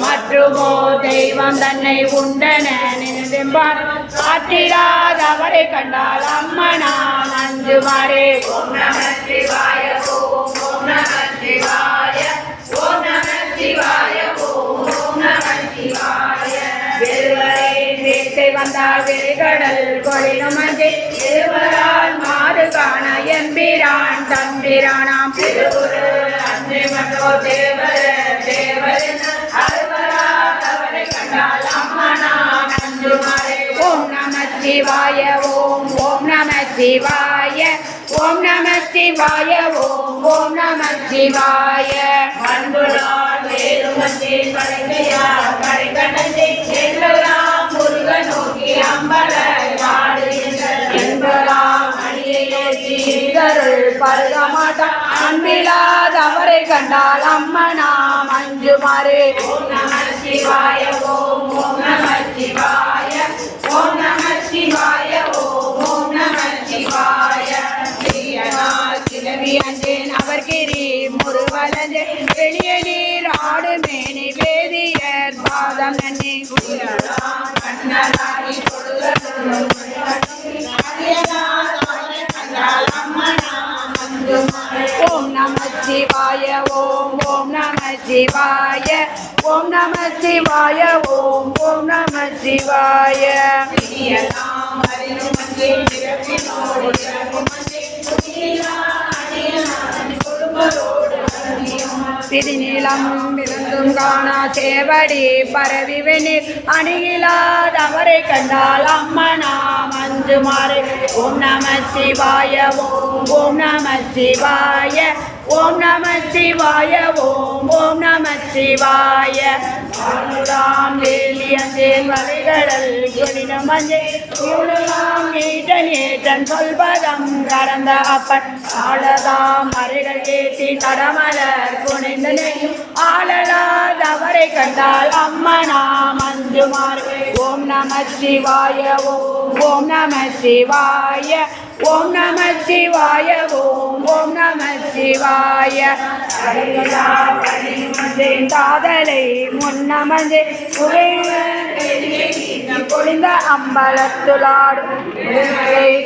மற்றுமோ தெய்வம் தன்னை உண்டன நினைப்பார் அவரை கண்டால் அம்மனா அஞ்சு மாறே ஓம் நம சிவாய ஓம் நம வேட்டை வந்தால் வெறுகடல் இருவரால் மாறு காண எம்பிரான் தம்பிரானாம் திருவுரு அன்னை மற்றோ தேவர் தேவர் அறுவரால் அவரை கண்டால் அம்மனா நன்று ஓம் நம சிவாய ஓம் ஓம் நம சிவாய ஓம் நம சிவாய ஓம் ஓம் நம சிவாய. பருக மாட்டான் அன்பிலாத அவரை கண்டால் ஓம் நம சிவாய ஓம் ஓம் நம சிவாய ஓம் நம சிவாய ஓம் ஓம் நம சிவாய. கிளவி அஞ்சேன் அவர் கிரி முருவலஞ்சே வெளிய நீர் ஆடு மேனி வேதியர் பாதம் நன்னி. குடியலாம் கண்ணலாகி ஓம் நம சிவாய ஓம் ஓம் நம சிவாய ஓம் நம சிவாய ஓம் ஓம் நம சிவாய. திருநீளம் விருந்தும் காணா சேவடி பரவி வெண்ணில் அணியிலாதவரை கண்டால் அம்மனா மஞ்சு ஓம் நம சிவாய ஓம் ஓம் நம சிவாய ஓம் நம சிவாய ஓம் ஓம் நம சிவாய. ஆளுலாம் வேலியந்தேன் வலைகடல் குளின மஞ்சே உருளாம் நீட்டன் ஏற்றன் சொல்வதம் கடந்த அப்பன். ஆளதாம் மறைகள் ஏற்றி தடமலர் புனைந்த நெய்யும் ஆளலாதவரை கண்டால் அம்மனா மஞ்சுமார் ஓம் நம சிவாய ஓம் ஓம் நம சிவாய ஓம் நம சிவாய ஓம் ஓம் நம சிவாய. காதலை முன்னமந்தே பொழிந்த அம்பலத்துளாடும்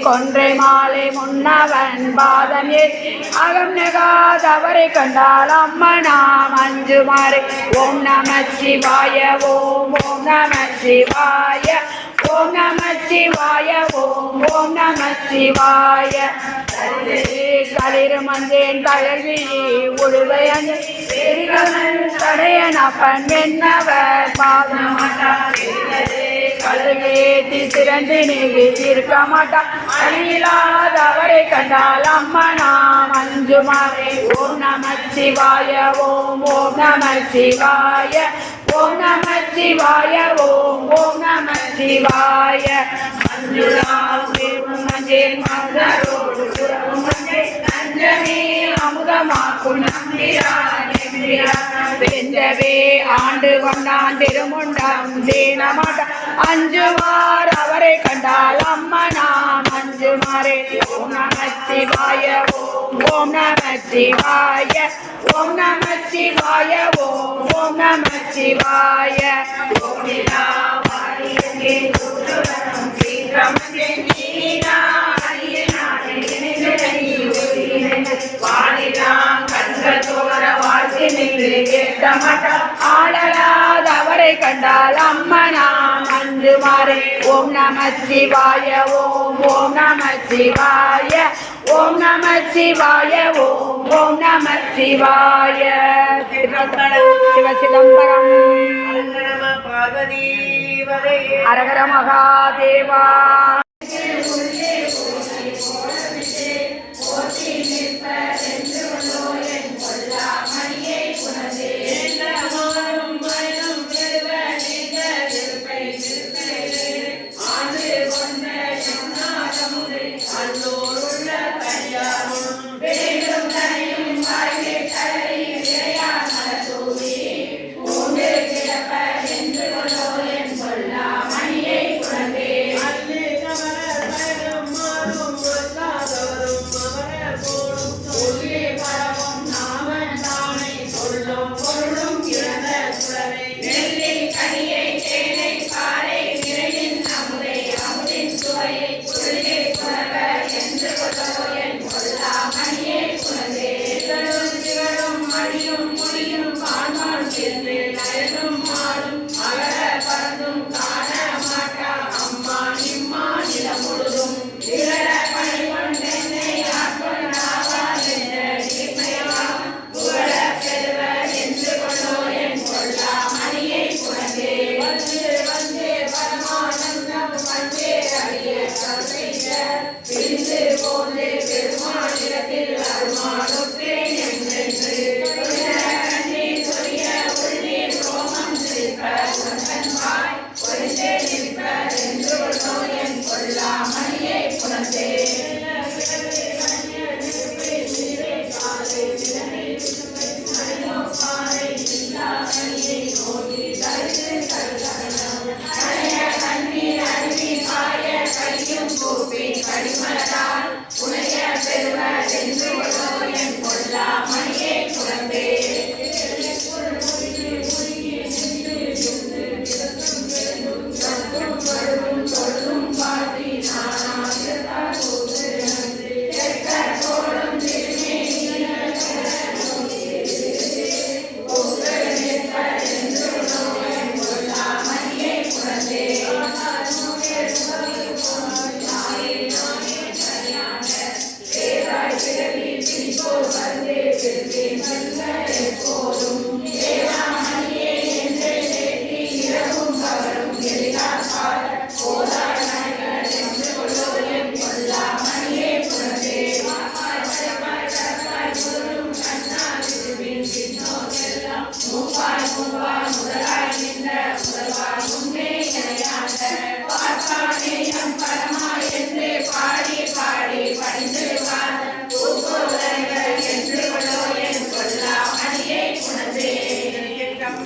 கொன்றை மாலை முன்னவன் பாதம் ஏற்றி அகம் நெகாதவரை கண்டால் அம்மனா மஞ்சுமாறு ஓம் நம சிவாய ஓம் ஓம் நம சிவாய. ஓம் நம சிவாய ஓம் ஓம் நம சிவாய. களிர் மந்தேன் தளர்வி உழுவையன் தடையன் அப்பன் வெண்ணவர் பாதம் கழுவேத்தி திரண்டு நீங்கி தீர்க்க மாட்டான். அணியிலாதவரை கண்டால் அம்மனா மஞ்சு மாறே ஓம் நம சிவாய ஓம் ஓம் நம சிவாய. ஓம் நம சிவாய ஓம் ஓம் நம சிவாய. மஞ்சுளா மஞ்சள் மலரோடு நஞ்சமே அமுதமாக்கும் நம்பிரான் வெந்தவே ஆண்டு கொண்டான் திருமுண்டம் தீனமாட்டான் அஞ்சுமார் அவரை கண்டால் அம்மனாம் அஞ்சுமாரே ஓம் நம சிவாய ஓம் ஓம் நம சிவாய ஓம் நம சிவாய. ஓம் ஓம் நம சிவாய ஓடிலா கேட்ட மாட்டான் ஆளலாத அவரை கண்டால் அம்மனா மஞ்சு மாறே. ஓம் நம சிவாய ஓம் ஓம் நம சிவாய ஓம் நம சிவாய ஓம் ஓம் நம சிவாய. சிவ சிதம்பரம் பார்வதி அரகர மகாதேவா.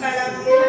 Madame